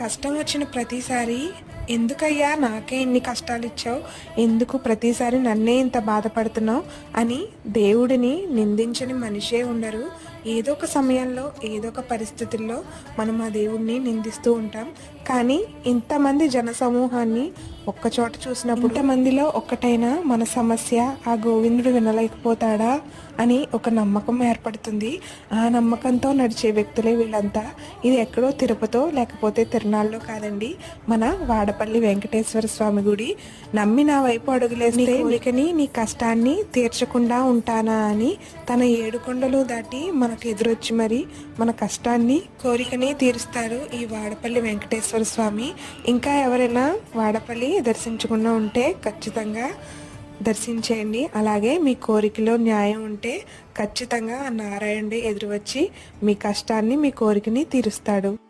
కష్టం వచ్చిన ప్రతిసారి ఎందుకయ్యా నాకే ఇన్ని కష్టాలు ఇచ్చావు ఎందుకు ప్రతిసారి నన్నే ఇంత బాధపడుతున్నావు? అని దేవుడిని నిందించని మనిషే ఉండరు. ఏదో ఒక సమయంలో ఏదో ఒక పరిస్థితుల్లో మనం ఆ దేవుడిని నిందిస్తూ ఉంటాం. కానీ ఇంతమంది జన సమూహాన్ని ఒక్కచోట చూసినప్పుడు ఇంతమందిలో ఒక్కటైనా మన సమస్య ఆ గోవిందుడు వినలేకపోతాడా అని ఒక నమ్మకం ఏర్పడుతుంది. ఆ నమ్మకంతో నడిచే వ్యక్తులే వీళ్ళంతా. ఇది ఎక్కడో తిరుపతో లేకపోతే తిరునాళ్ళలో కాదండి. మన వాడపల్లి వెంకటేశ్వర స్వామి గుడి. నమ్మి నా వైపు అడుగులేస్తే కోరికని నీ కష్టాన్ని తీర్చకుండా ఉంటానా అని తన ఏడు కొండలు దాటి మనకు ఎదురొచ్చి మరి మన కష్టాన్ని కోరికని తీరుస్తారు ఈ వాడపల్లి వెంకటేశ్వర స్వామి. ఇంకా ఎవరైనా వాడపల్లి దర్శించకుండా ఉంటే ఖచ్చితంగా దర్శించేయండి. అలాగే మీ కోరికలో న్యాయం ఉంటే ఖచ్చితంగా ఆ నారాయణుడే ఎదురు వచ్చి మీ కష్టాన్ని మీ కోరికని తీరుస్తాడు.